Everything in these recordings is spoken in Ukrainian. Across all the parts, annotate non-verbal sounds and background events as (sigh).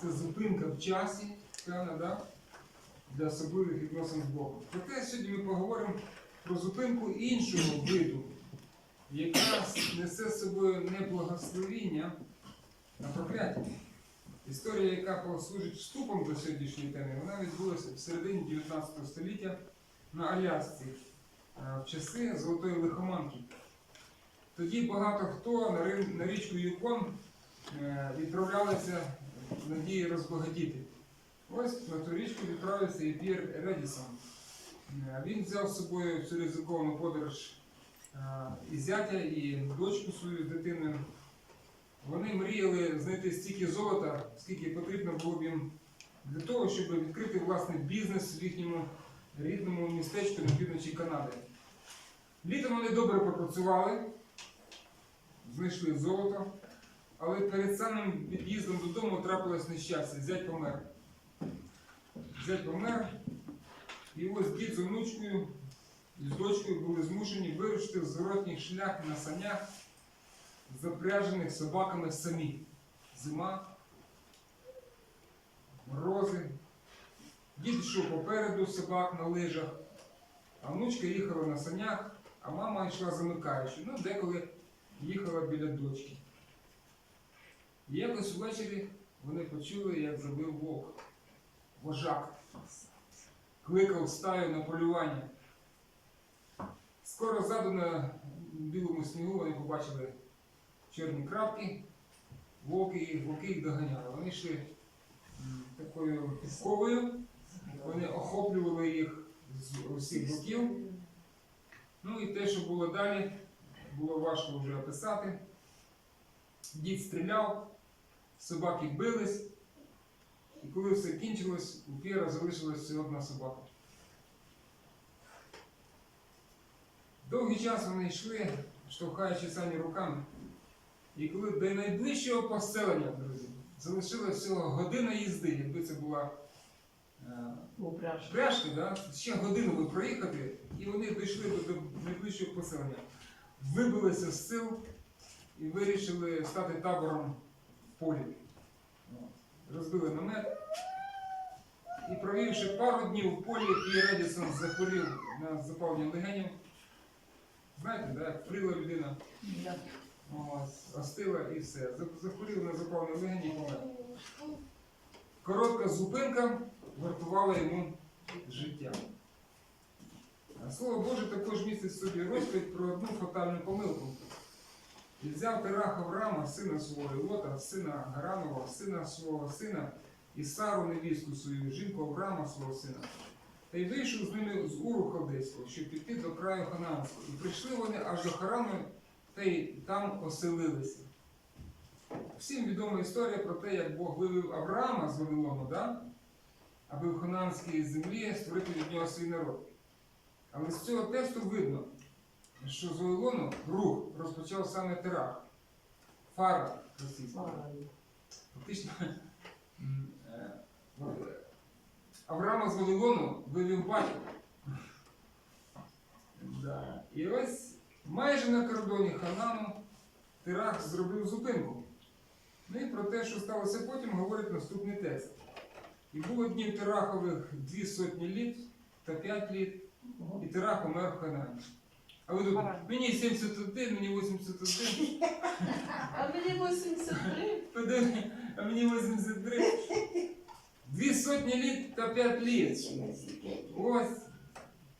це зупинка в часі, певна, да? для особливих відносин з Богом. Проте сьогодні ми поговоримо про зупинку іншого виду, яка несе з собою не благословіння, а прокляття. Історія, яка послужить вступом до сьогоднішньої теми, вона відбулася в середині 19 століття на Алясці е, в часи Золотої лихоманки. Тоді багато хто на, річку Юкон е, відправлялися в надії розбагатіти. Ось на ту річку відправився і П'єр Редісон. Е, Він взяв з собою цю ризиковану подорож е, і зятя, і дочку свою з дитиною. Вони мріяли знайти стільки золота, скільки потрібно було б їм для того, щоб відкрити власний бізнес в їхньому рідному містечку на півночі Канади. Літом вони добре попрацювали, знайшли золото, але перед самим від'їздом додому трапилось нещастя. Зять помер. Зять помер, і ось дід з онучкою і з дочкою були змушені вирушити зворотній шлях на санях, запряжених собаками самі. Зима, морози. Дід йшов попереду собак на лижах, а внучка їхала на санях, а мама йшла замикаючи. Ну, деколи їхала біля дочки. І якось ввечері вони почули, як забив вовк. Вожак. Кликав стаю на полювання. Скоро ззаду на білому снігу вони побачили чорні крапки, вовки, їх- вовки їх доганяли. Вони йшли такою підковою, вони охоплювали їх з усіх боків. Ну і те, що було далі, було важко вже описати. Дід стріляв, собаки бились, і коли все кінчилось, у П'єра залишилась всього одна собака. Довгий час вони йшли, штовхаючи самі руками. І коли до найближчого поселення, друзі, залишилася всього година їзди, якби це була е, Упряжка. Пряжки, да? ще годину би проїхати, і вони дійшли до найближчого поселення. Вибилися з сил і вирішили стати табором в полі. Розбили намет. І провівши пару днів в полі, Пій Редісон захворів на запалення легенів. Знаєте, да? як прила людина, остила і все. За- Захворів на запалення легені і помер. Коротка зупинка вартувала йому життя. А Слово Боже також містить в собі розповідь про одну фатальну помилку. І взяв Терах Авраама, сина свого Лота, сина Гаранова, сина свого сина, і Сару невістку свою, жінку Авраама свого сина. Та й вийшов з ними з Уру Халдейського, щоб піти до краю Ханаанського. І прийшли вони аж до Харану, та й там оселилися. Всім відома історія про те, як Бог вивів Авраама з Вавилону, да? аби в Ханаанській землі створити від нього свій народ. Але з цього тексту видно, що з Вавилону рух розпочав саме Терах, Фара російська. Фактично, е, Авраама з Вавилону вивів батько. Да. І ось майже на кордоні Ханану Терах зробив зупинку. Ну і про те, що сталося потім, говорить наступний текст. І було днів Терахових дві сотні літ та п'ять літ, і Терах умер в Ханані. А ви тут, мені 71, мені 81, А мені 83. подивись, а мені 83. Дві сотні літ та п'ять літ. Ось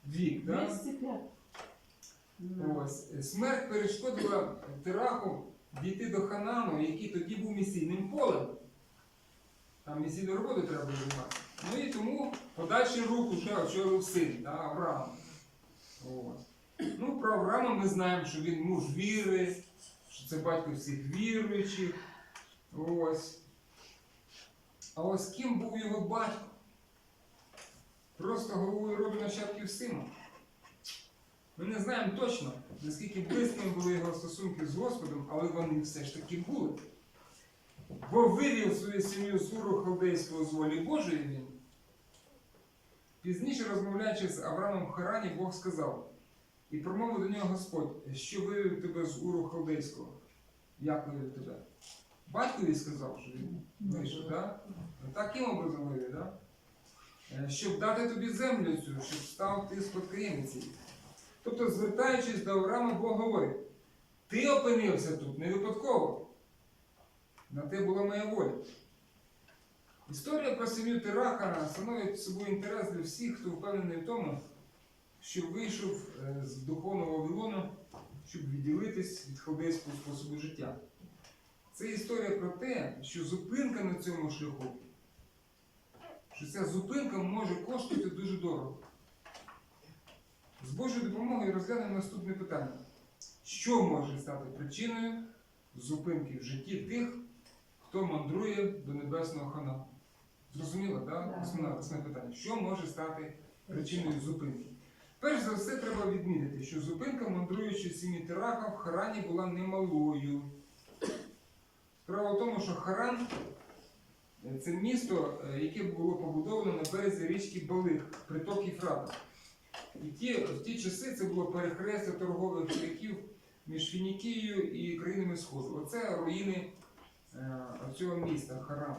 вік, так? 205. Ось. Смерть перешкодила Тераху дійти до Ханану, який тоді був місійним полем. Там місійну роботу треба було займати. Ну і тому подальший рух уже очолив син, да, Авраам. Ось. Ну, про Авраама ми знаємо, що він муж віри, що це батько всіх віруючих. А ось ким був його батько? Просто головою роду нащадків сина. Ми не знаємо точно, наскільки близькими були його стосунки з Господом, але вони все ж таки були. Бо вивів свою сім'ю з Уру Халдейського з волі Божої він. Пізніше, розмовляючи з Авраамом Харані, Бог сказав, і промовив до нього Господь, що вивів тебе з Уру Халдейського. Як вивів тебе? Батькові сказав, що він вийшов, так? таким образом говорить, да? Е, щоб дати тобі землю цю, щоб став ти спадкоємець. Тобто, звертаючись до Авраама, Бог говорить, ти опинився тут не випадково. На те була моя воля. Історія про сім'ю Тераха становить собою інтерес для всіх, хто впевнений в тому, що вийшов е, з духовного Вавилону, щоб відділитись від халдейського способу життя. Це історія про те, що зупинка на цьому шляху, що ця зупинка може коштувати дуже дорого. З Божою допомогою розглянемо наступне питання. Що може стати причиною зупинки в житті тих, хто мандрує до небесного хана? Зрозуміло, так? Основне, основне питання. Що може стати причиною зупинки? Перш за все, треба відмітити, що зупинка мандруючої сім'ї Тераха в Харані була немалою. Справа в тому, що Харан це місто, е, яке було побудовано на березі річки Балик, приток Єфрата. І ті, в ті часи це було перехрестя торгових шляхів між Фінікією і країнами Сходу. Оце руїни е, цього міста Харан.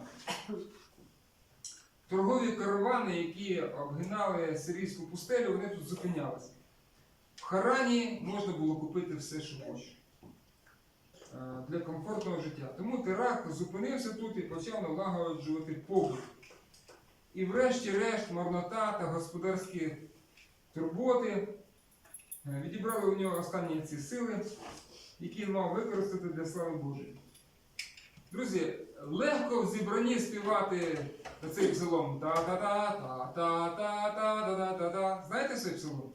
Торгові каравани, які обгинали сирійську пустелю, вони тут зупинялися. В Харані можна було купити все, що хочеш е, для комфортного життя. Тому Терах зупинився тут і почав налагоджувати побут. І врешті-решт марнота та господарські турботи е, відібрали у нього останні ці сили, які він мав використати для слави Божої. Друзі, легко в зібранні співати цей псалом. Та-та-та-та-та-та-та-та-та-та. Знаєте цей псалом?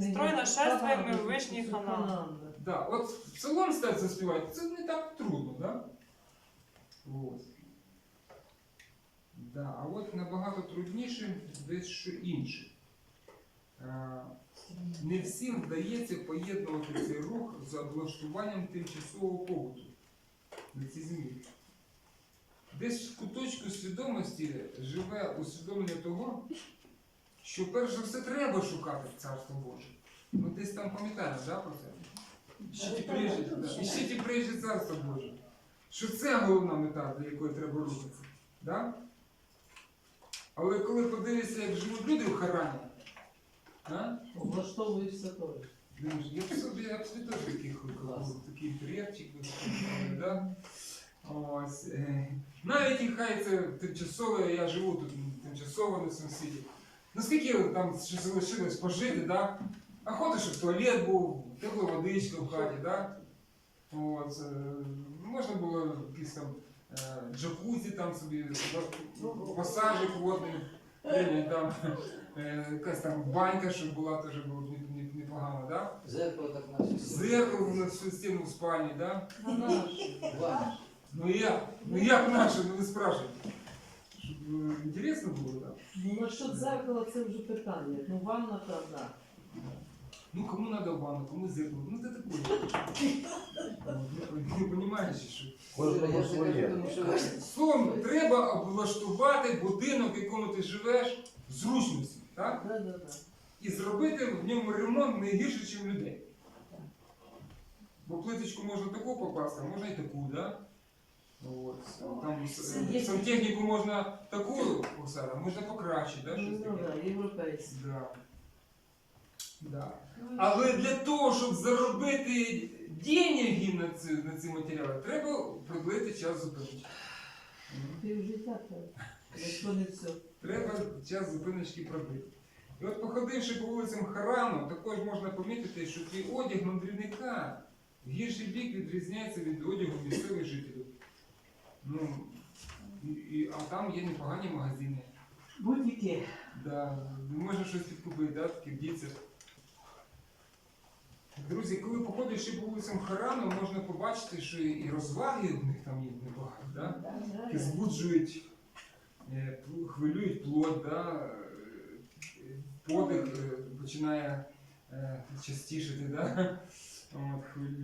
Стройно шествуємо в вишній Ханан. Да, от псалом стать заспівати, це не так трудно, да? От. Да, а от набагато трудніше дещо інше. Е, Не всім вдається поєднувати цей рух з облаштуванням тимчасового побуту на цій землі. Десь в куточку свідомості живе усвідомлення того, що перш за все треба шукати Царство Боже. Ну десь там пам'ятаємо, да, про це? Да. І ще ті приїжджі Царство Боже. Що це головна мета, до якої треба рухатися. Да? Але коли подивишся, як живуть люди в Харані, да? Облаштовуєшся теж. Я б собі я б собі теж такий Клас. такий інтер'єрчик, да? Ось. е, Навіть і хай це тимчасово, я живу тут тимчасово на цьому світі. Ну скільки там ще залишилось пожити, да? А ходиш, щоб туалет був, тепла водичка в хаті, да? От, е, можна було якісь там е, джакузі там собі, масажик водний, там, якась там банька, щоб була теж було б не- не- непогано, да? Зеркало так на всю стіну. Зеркало на всю стіну в спальні, да? Ванна. Ну як? Ну як наше, ну ви спрашиваєте. Щоб е, інтересно було, так? Ну, насчет зеркала це вже питання. Ну, ванна правда. Ну кому надо ванну, кому зеркало. Ну це таке. Не розумієш, що. Ира, своє. Словом, треба облаштувати будинок, в якому ти живеш, зручності, так? Да, да, да. І зробити в ньому ремонт не гірше, ніж людей. Бо плиточку можна таку попасти, а можна і таку, да? От. Там с- Є. сантехніку можна таку посадити, можна покраще, да? щось Ну, таке. да, європейська. Да. Да. Але для того, щоб заробити деньги на ці, на ці матеріали, треба продлити час зупинки. Мгм. Ти в життя треба. Якщо не все. Треба час зупиночки продлити. І от походивши по вулицям Харану, також можна помітити, що твій одяг мандрівника в гірший бік відрізняється від одягу місцевих жителів. Ну, і, і, а там є непогані магазини. Будь-яке. Да, можна щось підкупити, да, таке вдіться. Друзі, коли походиш ще по вулицям Харану, можна побачити, що і розваги в них там є непогані, да? які збуджують, е, хвилюють плод, да? е, подих е, починає е, частішити, да?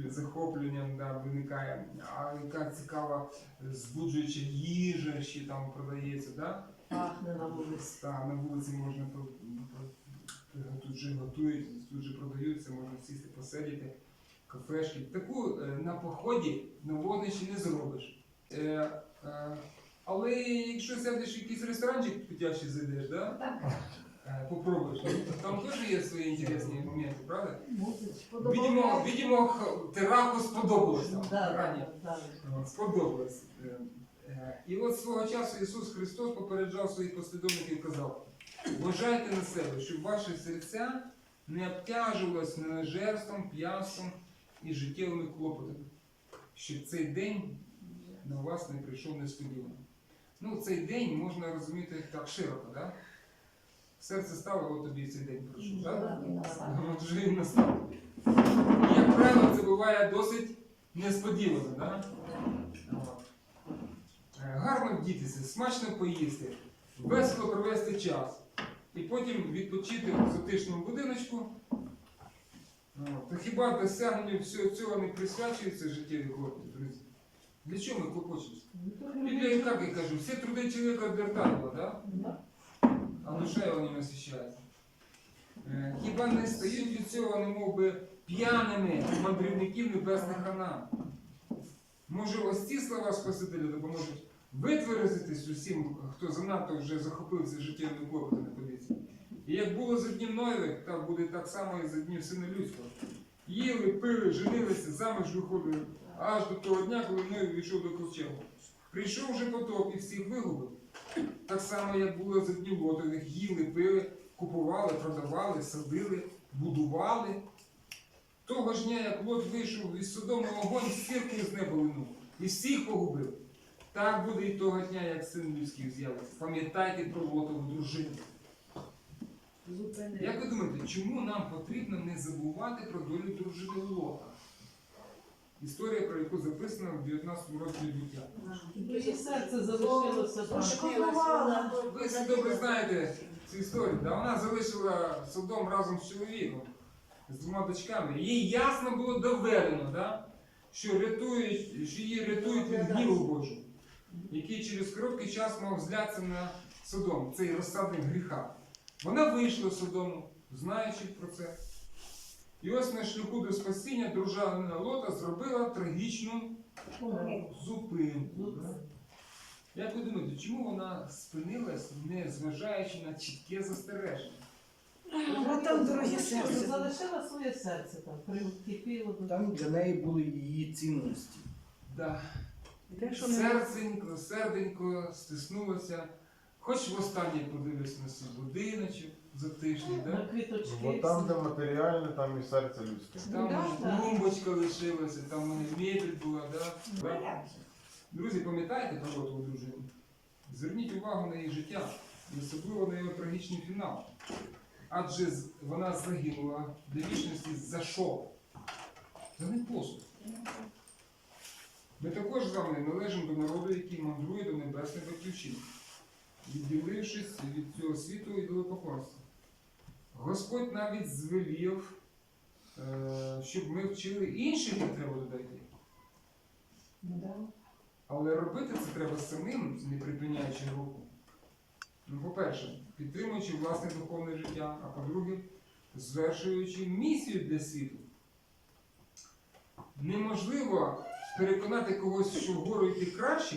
Захопленням да, виникає. А яка цікава збуджуюча їжа ще там продається, да? Пахне на вулиці. Та, на вулиці можна тут же готують, тут же продаються, можна сісти, посидіти, кафешки. Таку е, на поході на вогнищі не зробиш. Е, е, Але якщо сядеш в якийсь ресторанчик потяжчий зайдеш, да? Е, попробуєш, ну, там теж є свої інтересні моменти, правда? Видимо, видимо, Тераху сподобалось там Да, да, да. От, Сподобалось. Е, е, І от свого часу Ісус Христос попереджав своїх послідовників і казав: вважайте на себе, щоб ваші серця не обтяжувалось ненажерством, п'янством і життєвими клопотами, щоб цей день на вас не прийшов несподівано. Ну, цей день можна розуміти так широко, да? Серце стало, от тобі цей день прийшов, так? Ну, От вже він настав. І, як правило, це буває досить несподівано, да? Е, Гарно вдітися, смачно поїсти, весело провести час. І потім відпочити в затишному будиночку. То хіба досягненню всього цього не присвячується життєві клопоти, друзі? Для чого ми клопочемося? Библия, как я кажу, все труды человека отвертают, да? Да. А душа його не насищається. Е, Хіба не стають від цього, немов би, п'яними мандрівників небесних ханам? Може, ось ці слова Спасителя допоможуть витверезитись усім, хто занадто вже захопився життєвими клопотами подивіться. І як було за днів Ноєвих, так буде так само і за днів Сина Людського. Їли, пили, женилися, заміж виходили, аж до того дня, коли Ной війшов до ковчегу. Прийшов вже потоп і всіх вигубив. Так само, як було за днів Лотових, їли, пили, купували, продавали, садили, будували. Того ж дня, як Лот вийшов із Содому огонь, стірку з неба линув і всіх погубив. Так буде і того дня, як син людський з'явиться. Пам'ятайте про Лотову дружину. Як ви думаєте, чому нам потрібно не забувати про долю дружини Лота? Історія, про яку записана в 19 розділі буття. Її серце залишилося там. Ви всі добре знаєте цю історію. Да? Вона залишила Содом разом з чоловіком, з двома дочками. Їй ясно було доведено, да? що, рятують, що її рятують від гніву Божого, який через короткий час мав злятися на Содом, цей розсадник гріха. Вона вийшла з Содому, знаючи про це. І ось на шляху до спасіння дружина Лота зробила трагічну зупинку. Як ви думаєте, чому вона спинилась, не зважаючи на чітке застереження? Бо там дорогі Ну, серце. Залишила своє серце там, прикипіло до Там для неї були її цінності. Да. Те, що не Серденько, серденько стиснулося. Хоч востаннє подивився на свій будиночок затишний, на да? квіточки. Бо там, де матеріальне, там і серце людське. там Да, да. клумбочка лишилася, там у мене мебель була, да? да? Друзі, пам'ятаєте про Лотову дружину? Зверніть увагу на її життя, і особливо на його трагічний фінал. Адже з- вона загинула для вічності за що? За непослух. Ми також з вами належимо до народу, який мандрує до небесної батьківщини, відділившись від цього світу і поклонства. Господь навіть звелів, е, щоб ми вчили інших, треба додати. Але робити це треба самим, не припиняючи руку. Ну, по-перше, підтримуючи власне духовне життя, а по-друге, звершуючи місію для світу. Неможливо переконати когось, що вгору йти краще,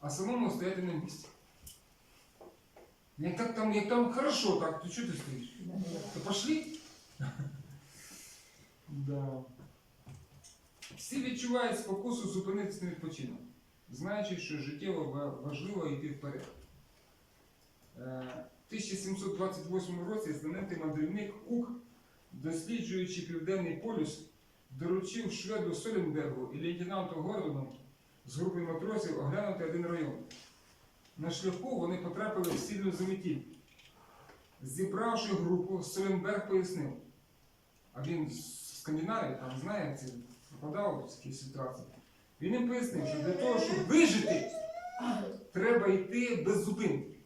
а самому стояти на місці. Як так там, як там хорошо, так, то чого ти стоїш? То пошли? (laughs) Да. Всі відчувають спокусу зупинитися на відпочинок, знаючи, що життєво важливо йти вперед. Е, В 1728 році знаменитий мандрівник Кук, досліджуючи Південний полюс, доручив шведу Соленбергу і лейтенанту Гордону з групою матросів оглянути один район. На шляху вони потрапили в сильну заметіль. Зібравши групу, Соленберг пояснив, а він з Скандинавії, там знає, це попадав в такі ситуації. Він їм пояснив, що для того, щоб вижити, треба йти без зупинки.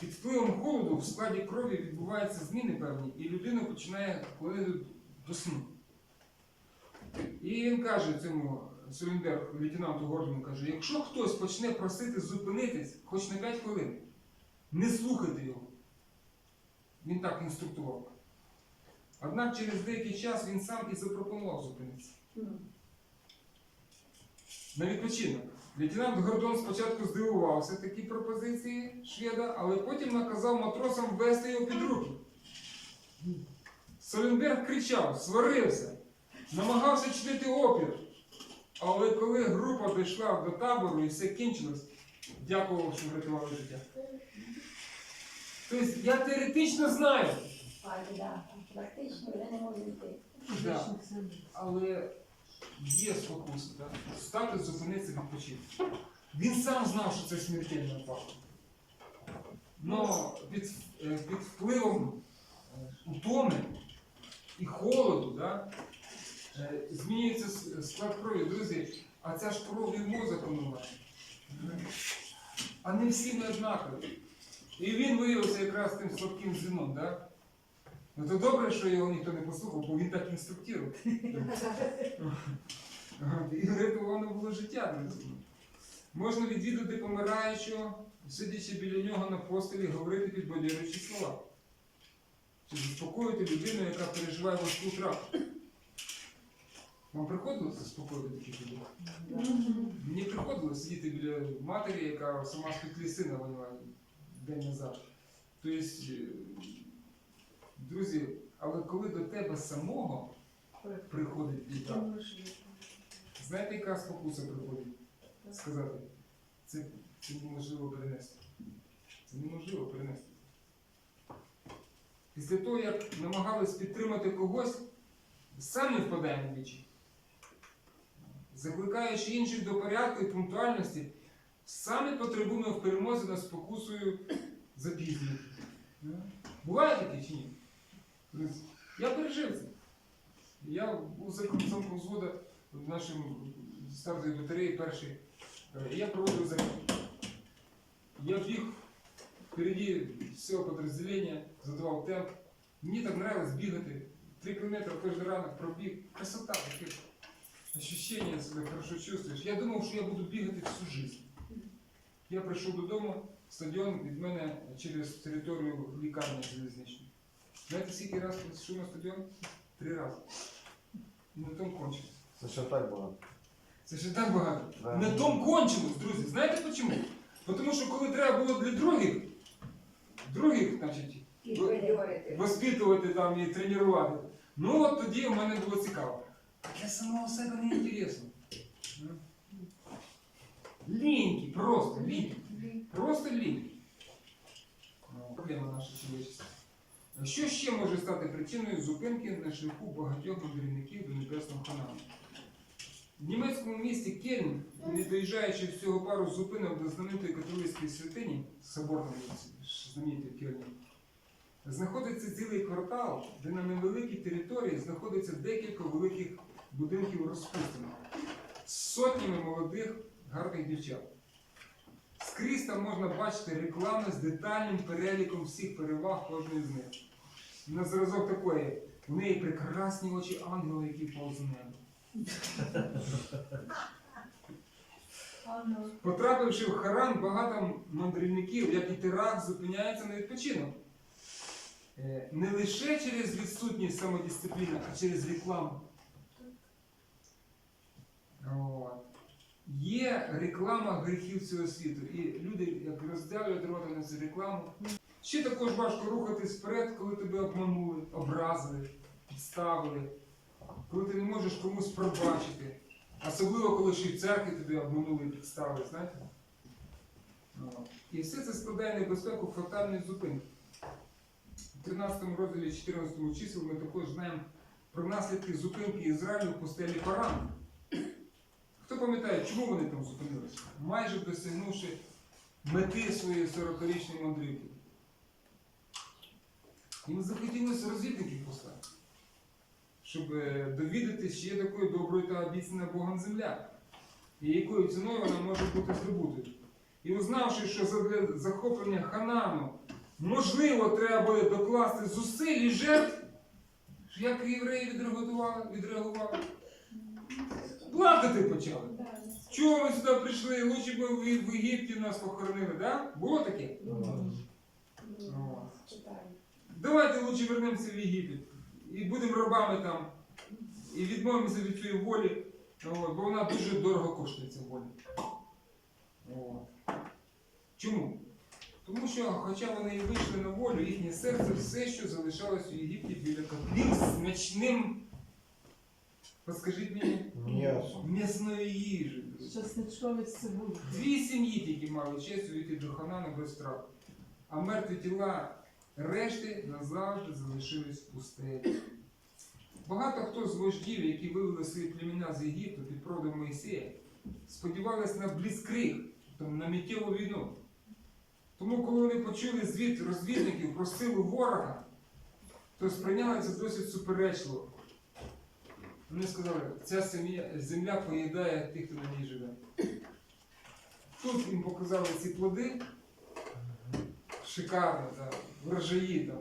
Під впливом холоду в складі крові відбуваються зміни певні, і людина починає хвилини до сну. І він каже цьому Соленберг, лейтенанту Гордону, каже, якщо хтось почне просити зупинитись хоч на 5 хвилин, не слухайте його. Він так інструктував. Однак через деякий час він сам і запропонував зупинитися. На відпочинок. Лейтенант Гордон спочатку здивувався такій пропозиції шведа, але потім наказав матросам вести його під руки. Соленберг кричав, сварився, намагався чинити опір. Але коли група дійшла до табору і все кінчилось, дякував, що врятували життя. Тобто я теоретично знаю, Так, да. Практично вже не можу йти. Да. але є спокуса, так? Стати, зупинитися, відпочити. Він сам знав, що це смертельна опасно. Но під, е, під впливом е, утоми і холоду, да, змінюється склад крові, друзі, а ця ж кров і мозок омиває. А не всі ми однакові. І він виявився якраз тим слабким звіном, да? Ну то добре, що його ніхто не послухав, бо він так інструктував. І врятовано було життя. Можна відвідати помираючого, сидячи біля нього на постелі, говорити підбадьорюючі слова. Чи заспокоїти людину, яка переживає важку втрату. Вам приходилося заспокоїти таких людей? Мені приходилось сидіти біля матері, яка сама з петлі сина виняла день назад. Тобто, е, друзі, але коли до тебе самого приходить біда, знаєте, яка спокуса приходить? Сказати, це, це неможливо перенести. Це неможливо перенести. Після того, як намагались підтримати когось, самі впадаємо в вічі. Закликаючи інших до порядку і пунктуальності, самі потребуємо в перемозі над спокусою запізнення. Буває таке чи ні? Я пережив це. Я був замком взвода в нашому стартовій батареї перший. Е, Я проводив заняття. Я біг впереді всього підрозділення, задавав темп. Мені так нравилось бігати. Три кілометри кожен ранок пробіг. Красота. Ощущение себя хорошо чувствуєш. Я думав, що я буду бігати всю жизнь. Я прийшов додому, стадіон від мене через територію лікарні залізничної. Знаєте, скільки разів прийшов на стадіон? Три рази. І на тому кончилось. Це ще так багато. Це ще так багато. Да. На тому кончилось, друзі. Знаєте чому? Тому що коли треба було для других, других, значить, воспитувати там і тренувати. Ну от тоді в мене було цікаво. Для самого себе не інтересно. М? Лінькі, просто лінькі. Просто лінькі. Ну, Проблема наша чоловічества. Що ще може стати причиною зупинки на шляху багатьох мандрівників до небесного каналу? В німецькому місті Кельн, не доїжджаючи всього пару зупинок до знаменитої католицької святині, соборної знаменитої Кельні, знаходиться цілий квартал, де на невеликій території знаходиться декілька великих будинків розпустимо з сотнями молодих гарних дівчат. Скрізь там можна бачити реклами з детальним переліком всіх переваг кожної з них. На зразок такої, в неї прекрасні очі ангела, які впав з. Потрапивши в Харан, багато мандрівників, як і Терак, зупиняються на відпочинок. Е, Не лише через відсутність самодисципліни, а через рекламу. От. Є реклама гріхів цього світу, і люди, як роздявлюють рота на цю рекламу. Ще також важко рухатись вперед, коли тебе обманули, образили, підставили, коли ти не можеш комусь пробачити. Особливо, коли ще й церкві тебе обманули і підставили, знаєте? От. І все це складає небезпеку фатальної зупинки. У 13 розділі 14 чисел ми також знаємо про наслідки зупинки Ізраїлю в пустелі Паран. Хто пам'ятає, чому вони там зупинилися? Майже досягнувши мети своєї 40-річної мандрівки. Їм захотілося розвідників послати, щоб е, довідатися, чи є такою доброю та обіцяна Богом земля, і якою ціною вона може бути здобутою. І узнавши, що задля захоплення Ханану можливо треба буде докласти зусиль і жертв, як євреї відреагували? Плакати почали. Чого ми сюди прийшли? Лучше б в в Єгипті нас похоронили, да? Було таке? О. Давайте лучше вернемося в Єгипет і будемо рабами там, і відмовимося від цієї волі, бо вона дуже дорого коштує ця воля. Чому? Тому що, хоча вони і вийшли на волю, їхнє серце все, що залишалось у Єгипті біля котлів смачним, подскажіть мені, М'ясо. м'ясною їжею. Часничкові з цибулі. Дві сім'ї тільки мали честь увійти до Ханану без втрат. А мертві тіла решти назавжди залишились в пустелі. Багато хто з вождів, які вивели свої племена з Єгипту під продом Моїсея, сподівались на бліскриг, тобто на миттєву війну. Тому, коли вони почули звіт розвідників про силу ворога, то сприйняли це досить суперечливо. Вони сказали, ця сім'я, земля поїдає тих, хто на ній живе. Тут їм показали ці плоди. Шикарно, так, врожаї там.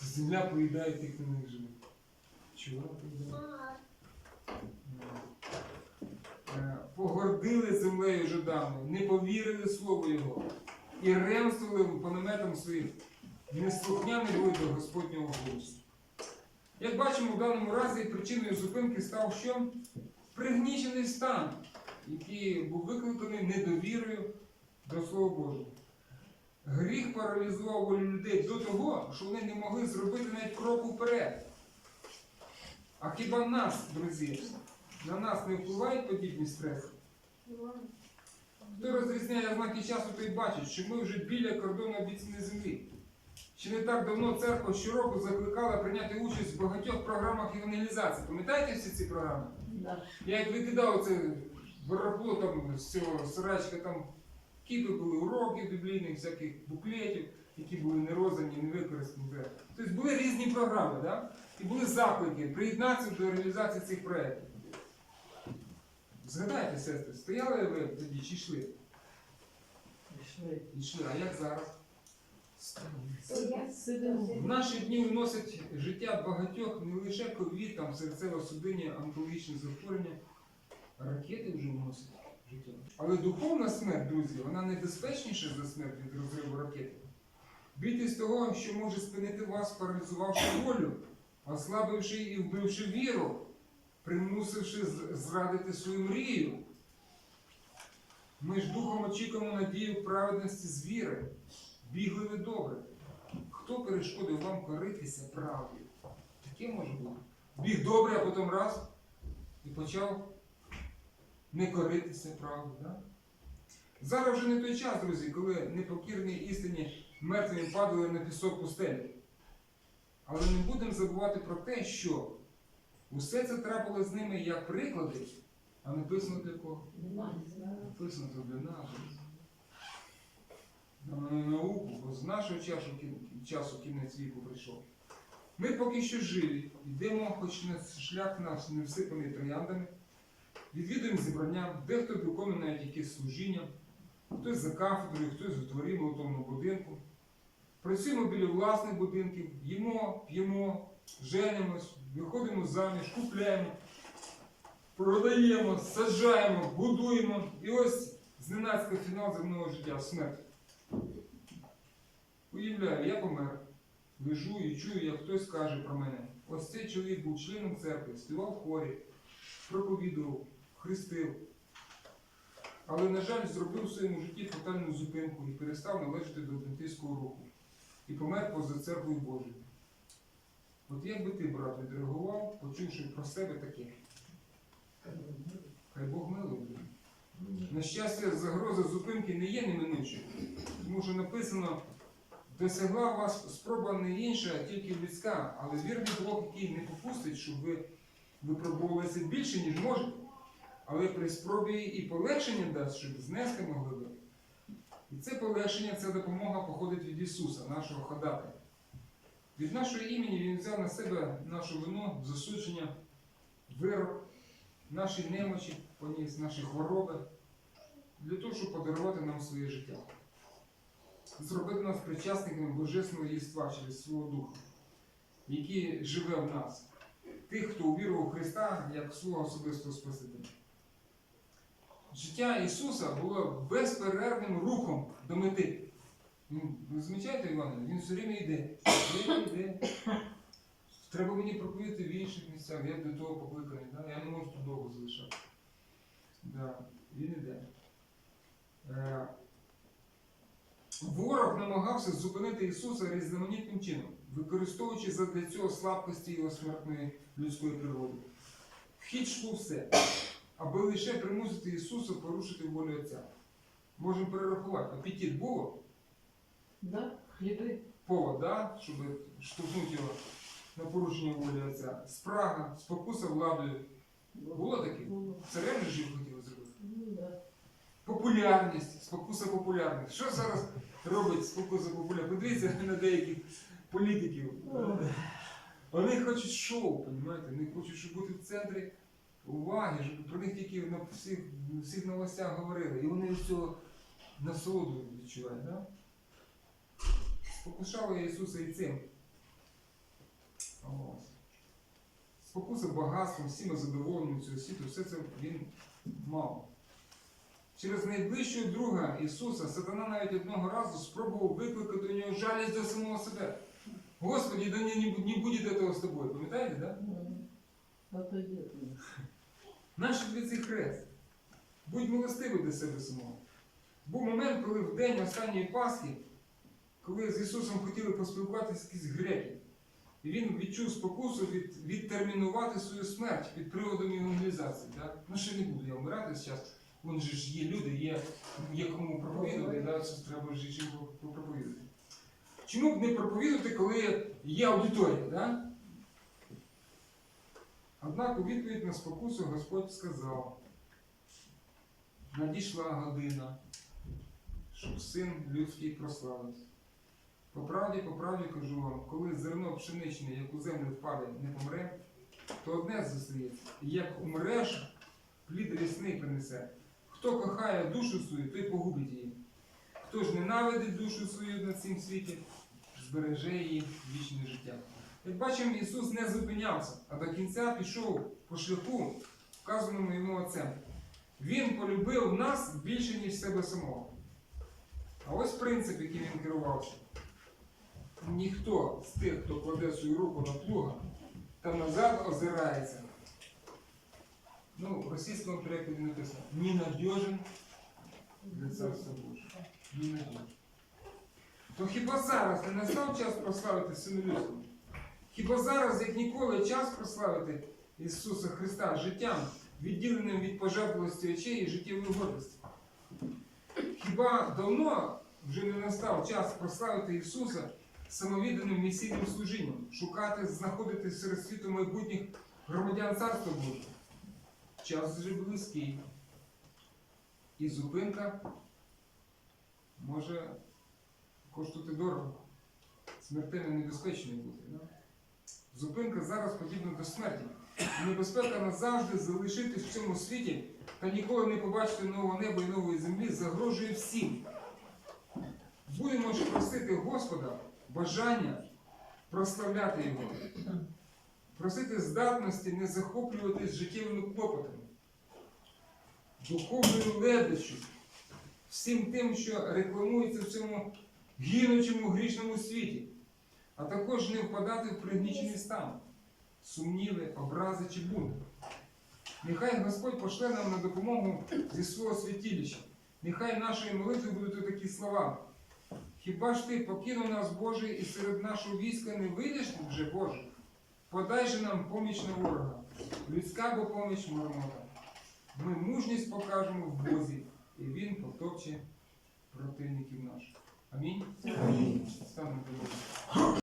Земля поїдає тих, хто на них живе. Чого поїдає? Е, Погордили землею жидами, не повірили слову його і ремствували по наметам своїм. Неслухняні були до Господнього голосу. Як бачимо, в даному разі причиною зупинки став що? Пригнічений стан, який був викликаний недовірою до Слова Божого. Гріх паралізував волю людей до того, що вони не могли зробити навіть кроку вперед. А хіба нас, друзі, на нас не впливають подібні стреси? Хто розрізняє знаки часу, той бачить, що ми вже біля кордону обіцяної землі. Ще не так давно церква щороку закликала прийняти участь в багатьох програмах евангелізації. Пам'ятаєте всі ці програми? Да. Я як викидав це барахло там з цього сарачка, там кіпи були уроків біблійних, всяких буклетів, які були не роздані, не використані. Тобто були різні програми, да? і були заклики приєднатися до реалізації цих проєктів. Згадайте, сестри, стояли ви тоді чи йшли? Пішли. Йшли, а як зараз? В наші дні вносять життя багатьох не лише ковід, там серцево-судинні онкологічні захворювання, ракети вже вносять життя. Але духовна смерть, друзі, вона небезпечніша за смерть від розриву ракети. Бійтесь того, що може спинити вас, паралізувавши волю, ослабивши і вбивши віру, примусивши зрадити свою мрію. Ми ж духом очікуємо надію праведності з віри. Бігли ви добре. Хто перешкодив вам коритися правдою? Таке може бути. Біг добре, а потім раз і почав не коритися правдою. Да? Зараз вже не той час, друзі, коли непокірні істині мертві падали на пісок пустелі. Але не будемо забувати про те, що усе це трапило з ними як приклади, а написано для кого? Написано для нас. На науку, бо з нашого часу, часу кінець віку прийшов. Ми поки що живі, йдемо, хоч на шлях наш не всипаний трояндами, відвідуємо зібрання, дехто виконує навіть якесь служіння, хтось за кафедрою, хтось у дворі молотовного будинку. Працюємо біля власних будинків, їмо, п'ємо, женимось, виходимо заміж, купляємо, продаємо, саджаємо, будуємо. І ось зненацька фінал земного життя смерть. Уявляю, я помер. Лежу і чую, як хтось каже про мене. Ось цей чоловік був членом церкви, співав в хорі, проповідував, хрестив. Але, на жаль, зробив в своєму житті фатальну зупинку і перестав належати до адвентистського руху. І помер поза церквою Божою. От як би ти, брат, відреагував, почувши про себе таке? Хай Бог милує. На щастя, загроза зупинки не є неминучою, тому що написано, досягла вас спроба не інша, а тільки людська, але вірний Бог, який не попустить, щоб ви випробувалися більше, ніж можете, але при спробі і полегшення дасть, щоб знести могли ви. І це полегшення, ця допомога походить від Ісуса, нашого ходатая. Від нашого імені Він взяв на себе нашу вину, засудження, вирок, наші немочі, поніс, наші хвороби, для того, щоб подарувати нам своє життя. Зробити нас причасниками божественного єства через свого Духа, який живе в нас, тих, хто увірував в Христа як свого особистого Спасителя. Життя Ісуса було безперервним рухом до мети. Він, ви замічаєте, Іване, він все время йде. Все время йде. Треба мені проповідати в інших місцях, я до того покликаний, да? я не можу тут довго залишати. Да. Він іде. Ворог намагався зупинити Ісуса різноманітним чином, використовуючи задля цього слабкості його смертної людської природи. Вхід йшло все, аби лише примусити Ісуса порушити волю Отця. Можемо перерахувати. Апетит було, Да? Хліби. повод, да? щоб штовхнути його на порушення волі Отця. Спрага, спокуса владою. Було таке? Царем же жив хотіли зробити. Ну. Популярність, спокуса популярність. Що зараз робить спокуса популярність? Подивіться на деяких політиків. Вони хочуть шоу, розумієте? Вони хочуть, щоб бути в центрі уваги, щоб про них тільки на всіх, всіх новостях говорили. І вони від цього насолоду відчувають. Да? Спокушали Ісуса і цим. Спокуса багатством, всіма задоволенням цього світу, все це він мав. Через найближчого друга Ісуса сатана навіть одного разу спробував викликати у нього жалість до самого себе. Господи, да не, не, не буде этого з тобою. Пам'ятаєте, да? Наш тобі цей хрест. Будь милостивий до себе самого. Був момент, коли в день останньої Пасхи, коли з Ісусом хотіли поспілкуватися якісь греки, і він відчув спокусу від, відтермінувати свою смерть під приводом евангелізації. Так? Ну ще не буду я вмирати зараз. Вон же ж є люди, є, є кому проповідувати, да? це треба ж чим проповідати. Чому б не проповідувати, коли є аудиторія? Да? Однак у відповідь на спокусу Господь сказав, надійшла година, щоб син людський прославився. По правді, по правді кажу вам, коли зерно пшеничне, як у землю впаде, не помре, то одне зустріється. Як умреш, плід рясний принесе. Хто кохає душу свою, той погубить її. Хто ж ненавидить душу свою на цім світі, збереже її вічне життя. Як бачимо, Ісус не зупинявся, а до кінця пішов по шляху, вказаному йому Отцем. Він полюбив нас більше, ніж себе самого. А ось принцип, яким він керувався. Ніхто з тих, хто кладе свою руку на плуга та назад озирається. Ну, в російському перекладі написано ненадежен для царства Божого. Ненадежен. То хіба зараз не настав час прославити Сину Людського? Хіба зараз, як ніколи, час прославити Ісуса Христа життям, відділеним від пожертвованості очей і життєвої гордості? Хіба давно вже не настав час прославити Ісуса самовідданим місійним служінням, шукати, знаходити серед світу майбутніх громадян Царства Божого? Час вже близький. І зупинка може коштувати дорого, смертельно небезпечною бути. Да? Зупинка зараз подібна до смерті. Небезпека назавжди залишитись в цьому світі та ніколи не побачити нового неба і нової землі загрожує всім. Будемо ж просити Господа бажання прославляти Його, просити здатності не захоплюватись життєвими клопотами, духовною ледощі, всім тим, що рекламується в цьому гинучому грішному світі, а також не впадати в пригнічений стан, сумніви, образи чи бунт. Нехай Господь пошле нам на допомогу зі свого святилища. Нехай нашої молитви будуть такі слова. Хіба ж ти покинув нас, Боже, і серед нашого війська не вийдеш вже, Боже? Подай же нам поміч на ворога, людська бо поміч марнота. Ми мужність покажемо в Бозі, і Він потопче противників наших. Амінь. Станемо до Бога.